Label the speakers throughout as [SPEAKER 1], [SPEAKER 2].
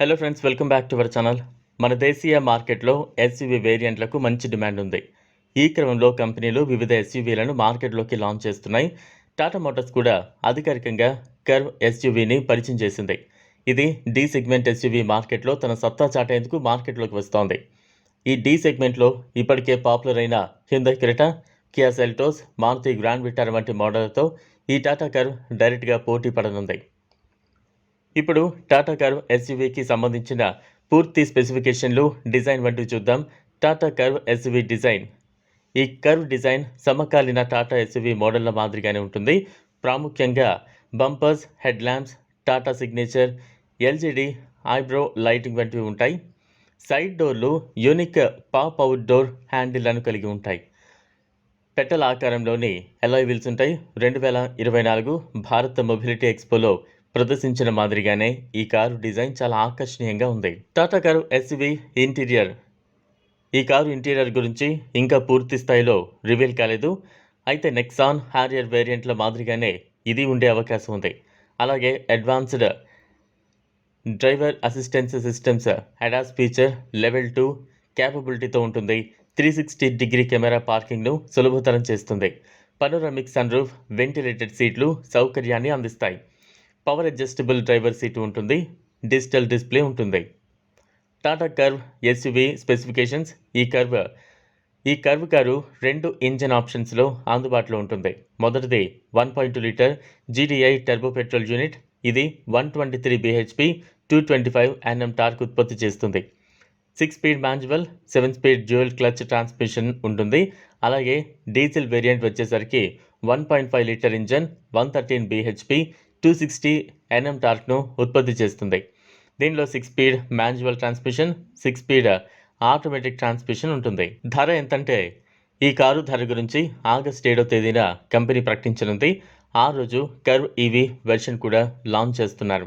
[SPEAKER 1] Hello friends welcome back to our channel మన దేశీయ మార్కెట్లో ఎస్యూవీ వేరియంట్లకు మంచి డిమాండ్ ఉంది. ఈ క్రమంలో కంపెనీలు వివిధ ఎస్యూవీలను మార్కెట్లోకి లాంచ్ చేస్తున్నాయి. టాటా మోటార్స్ కూడా అధికారికంగా కర్వ్ ఎస్యూవీని పరిచయం చేసింది. ఇది డి సెగ్మెంట్ ఎస్యూవీ మార్కెట్లో తన సత్తా చాటేందుకు మార్కెట్లోకి వస్తోంది. ఈ డి సెగ్మెంట్లో ఇప్పటికే పాపులర్ అయిన Hyundai Creta Kia Seltos Maruti grand Vitara వంటి మోడళ్ళతో ఈ టాటా కర్వ్ డైరెక్ట్గా పోటీ పడనుంది. ఇప్పుడు టాటా కర్వ్ ఎస్యూవీకి సంబంధించిన పూర్తి స్పెసిఫికేషన్లు డిజైన్ వంటివి చూద్దాం. Tata Curvv SUV design. ఈ కర్వ్ డిజైన్ సమకాలీన టాటా ఎస్యూవీ మోడళ్ళ మాదిరిగానే ఉంటుంది. ప్రాముఖ్యంగా bumpers head lamps Tata signature LED eyebrow lighting వంటివి ఉంటాయి. సైడ్ డోర్లు యూనిక్ పాప్ అవుట్ డోర్ హ్యాండిల్లను కలిగి ఉంటాయి. పెటల్ ఆకారంలోని ఎలాయ్ వీల్స్ ఉంటాయి. రెండు వేల ఇరవై నాలుగు భారత మొబిలిటీ ఎక్స్పోలో ప్రదర్శించిన మాదిరిగానే ఈ కారు డిజైన్ చాలా ఆకర్షణీయంగా ఉంది. Tata car SUV interior. ఈ కారు ఇంటీరియర్ గురించి ఇంకా పూర్తి స్థాయిలో రివీల్ కాలేదు. అయితే నెక్సాన్ హ్యారియర్ వేరియంట్ల మాదిరిగానే ఇది ఉండే అవకాశం ఉంది. అలాగే advanced driver assistance systems ADAS feature level two క్యాపబిలిటీతో ఉంటుంది. త్రీ సిక్స్టీ డిగ్రీ కెమెరా పార్కింగ్ను సులభతరం చేస్తుంది. పనోరమిక్ సన్ రూఫ్ వెంటిలేటెడ్ సీట్లు సౌకర్యాన్ని అందిస్తాయి. పవర్ అడ్జస్టబుల్ డ్రైవర్ సీటు ఉంటుంది డిజిటల్ డిస్ప్లే ఉంటుంది. టాటా కర్వ్ ఎస్యువి స్పెసిఫికేషన్స్ ఈ కర్వ్ ఈ కర్వ్ కారు రెండు ఇంజన్ ఆప్షన్స్లో అందుబాటులో ఉంటుంది. మొదటిది one point two litre GDI turbo petrol unit ఇది one twenty three BHP two twenty five Nm torque ఉత్పత్తి చేస్తుంది. Six speed manual seven speed dual clutch transmission ఉంటుంది. అలాగే డీజిల్ వేరియంట్ వచ్చేసరికి one point five litre engine one thirteen BHP two sixty Nm టార్క్ను ఉత్పత్తి చేస్తుంది. దీనిలో six speed manual transmission six speed automatic transmission ఉంటుంది. ధర ఎంతంటే ఈ కారు ధర గురించి ఆగస్ట్ ఏడో తేదీన కంపెనీ ప్రకటించనుంది. ఆ రోజు కర్వ్ ఈవీ వెర్షన్ కూడా లాంచ్ చేస్తున్నారు.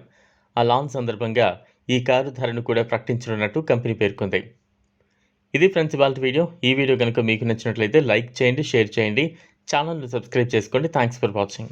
[SPEAKER 1] ఆ లాంచ్ సందర్భంగా ఈ కారు ధరను కూడా ప్రకటించనున్నట్టు కంపెనీ పేర్కొంది. ఇది ఫ్రెండ్స్ ఇవాళ వీడియో. ఈ వీడియో కనుక మీకు నచ్చినట్లయితే లైక్ చేయండి షేర్ చేయండి. ఛానల్ను సబ్స్క్రైబ్ చేసుకోండి. Thanks for watching